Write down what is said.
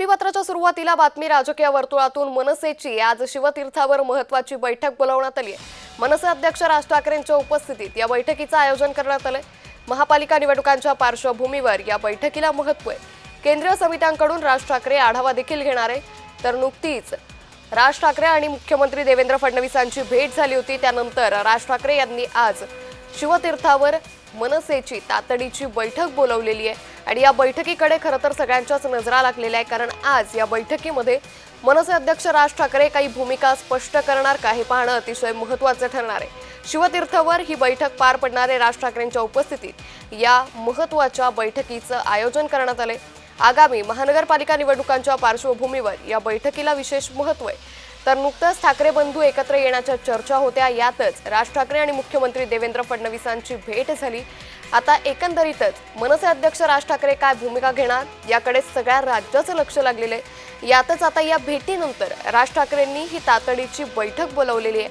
बातमीपत्राच्या सुरुवातीला बातमी राजकीय वर्तुळातून मनसेची. आज शिवतीर्थावर महत्वाची बैठक बोलावण्यात आली आहे. मनसे अध्यक्ष राज ठाकरेंच्या उपस्थितीत या बैठकीचं आयोजन करण्यात आलंय. महापालिका निवडणुकांच्या पार्श्वभूमीवर या बैठकीला महत्त्व आहे. केंद्रीय समित्यांकडून राज ठाकरे आढावा देखील घेणार आहे. तर नुकतीच राज ठाकरे आणि मुख्यमंत्री देवेंद्र फडणवीसांची भेट झाली होती. त्यानंतर राज ठाकरे यांनी आज शिवतीर्थावर मनसेची तातडीची बैठक बोलवलेली आहे. आणि या बैठकीकडे खरं तर सगळ्यांच्याच नजरा लागलेल्या आहे कारण आज या बैठकीमध्ये मनसे अध्यक्ष राज ठाकरे काही भूमिका स्पष्ट करणार का हे पाहणं अतिशय महत्त्वाचं ठरणार आहे. शिवतीर्थवर ही बैठक पार पडणारे राज ठाकरेंच्या उपस्थितीत. या महत्त्वाच्या बैठकीचं आयोजन करण्यात आले आगामी महानगरपालिका निवडणुकांच्या पार्श्वभूमीवर या बैठकीला विशेष महत्त्व आहे. तर नुकतंच ठाकरे बंधू एकत्र येण्याच्या चर्चा होत्या. यातच राज ठाकरे आणि मुख्यमंत्री देवेंद्र फडणवीसांची भेट झाली. आता एकंदरीतच मनसे अध्यक्ष राज ठाकरे काय भूमिका घेणार? याकडे सगळ्या राज्याचं लक्ष लागलेलं आहे. यातच आता या भेटीनंतर राज ठाकरेंनी ही तातडीची बैठक बोलावलेली आहे.